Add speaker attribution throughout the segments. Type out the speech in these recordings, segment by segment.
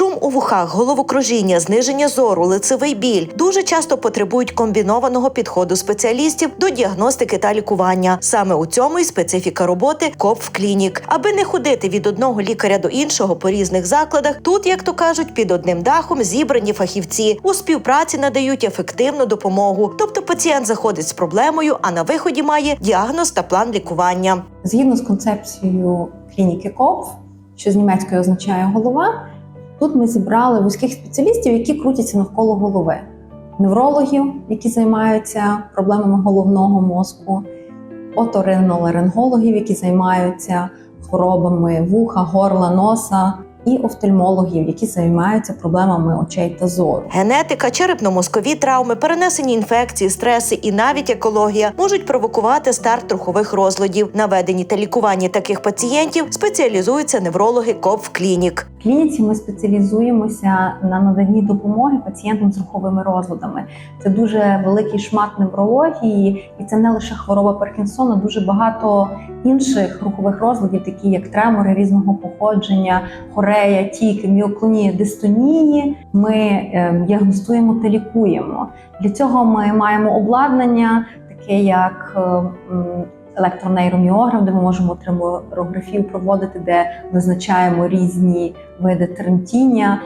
Speaker 1: Шум у вухах, головокружіння, зниження зору, лицевий біль дуже часто потребують комбінованого підходу спеціалістів до діагностики та лікування. Саме у цьому і специфіка роботи КОП клінік. Аби не ходити від одного лікаря до іншого по різних закладах, тут, як то кажуть, під одним дахом зібрані фахівці у співпраці надають ефективну допомогу. Тобто пацієнт заходить з проблемою, а на виході має діагноз та план лікування.
Speaker 2: Згідно з концепцією клініки КОПФ, що з німецької означає голова, тут ми зібрали вузьких спеціалістів, які крутяться навколо голови, неврологів, які займаються проблемами головного мозку, оториноларингологів, які займаються хворобами вуха, горла, носа, і офтальмологів, які займаються проблемами очей та зору.
Speaker 1: Генетика, черепно-мозкові травми, перенесені інфекції, стреси і навіть екологія можуть провокувати старт рухових розладів. Наведенні та лікуванні таких пацієнтів спеціалізуються неврологи КОП клінік.
Speaker 2: В клініці ми спеціалізуємося на наданні допомоги пацієнтам з руховими розладами. Це дуже великий шмат неврології, і це не лише хвороба Паркінсона, дуже багато інших рухових розладів, такі як тремори різного походження, хорея, тік, міоклонія, дистонії. Ми е, діагностуємо та лікуємо. Для цього ми маємо обладнання, таке як е, електронейроміограф, де ми можемо треморографію проводити, де визначаємо різні види тремтіння.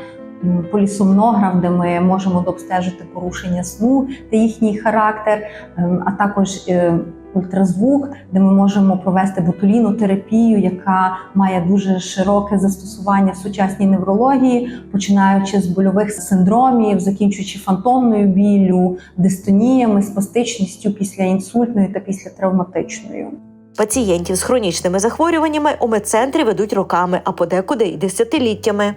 Speaker 2: Полісомнограф, де ми можемо обстежити порушення сну та їхній характер, ем, а також ультразвук, де ми можемо провести ботулінотерапію, яка має дуже широке застосування в сучасній неврології, починаючи з больових синдромів, закінчуючи фантомною біллю, дистоніями, спастичністю після інсультної та після травматичною.
Speaker 1: Пацієнтів з хронічними захворюваннями у медцентрі ведуть роками, а подекуди й десятиліттями.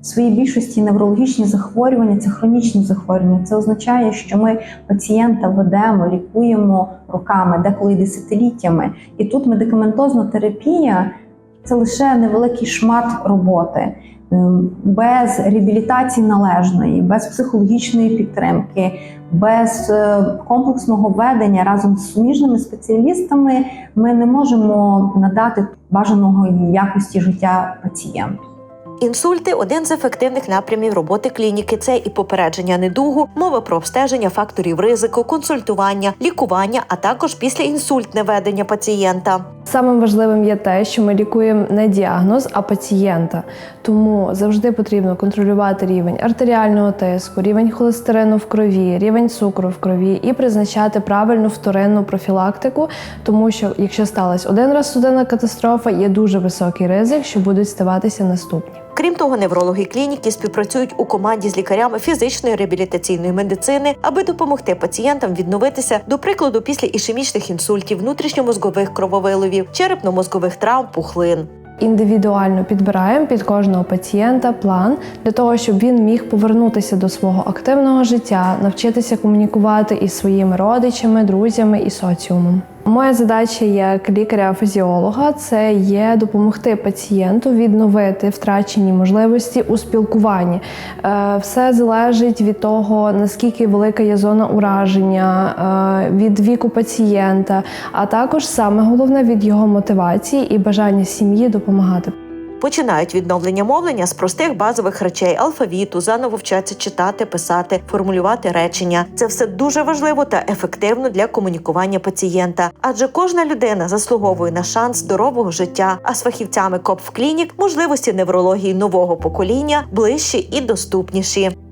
Speaker 2: В своїй більшості неврологічні захворювання це хронічні захворювання. Це означає, що ми пацієнта ведемо, лікуємо роками, деколи десятиліттями. І тут медикаментозна терапія це лише невеликий шмат роботи. Ем, Без реабілітації належної, без психологічної підтримки, без е, комплексного ведення разом з суміжними спеціалістами ми не можемо надати бажаного якості життя пацієнту.
Speaker 1: Інсульти один з ефективних напрямів роботи клініки. Це і попередження недугу, мова про обстеження факторів ризику, консультування, лікування, а також післяінсультне ведення пацієнта.
Speaker 3: Самим важливим є те, що ми лікуємо не діагноз, а пацієнта. Тому завжди потрібно контролювати рівень артеріального тиску, рівень холестерину в крові, рівень цукру в крові і призначати правильну вторинну профілактику, тому що якщо сталася один раз судинна катастрофа, є дуже високий ризик, що будуть ставатися наступні.
Speaker 1: Крім того, неврологи клініки співпрацюють у команді з лікарями фізичної реабілітаційної медицини, аби допомогти пацієнтам відновитися, до прикладу, після ішемічних інсультів, внутрішньомозгових крововиливів, черепно-мозгових травм, пухлин.
Speaker 3: Індивідуально підбираємо під кожного пацієнта план для того, щоб він міг повернутися до свого активного життя, навчитися комунікувати із своїми родичами, друзями і соціумом. Моя задача як лікаря-фізіолога це є допомогти пацієнту відновити втрачені можливості у спілкуванні. Е, Все залежить від того, наскільки велика є зона ураження, е, від віку пацієнта, а також саме головне від його мотивації і бажання сім'ї допомагати.
Speaker 1: Починають відновлення мовлення з простих базових речей алфавіту, заново вчаться читати, писати, формулювати речення. Це все дуже важливо та ефективно для комунікування пацієнта, адже кожна людина заслуговує на шанс здорового життя. А з фахівцями КОП клінік можливості неврології нового покоління ближчі і доступніші.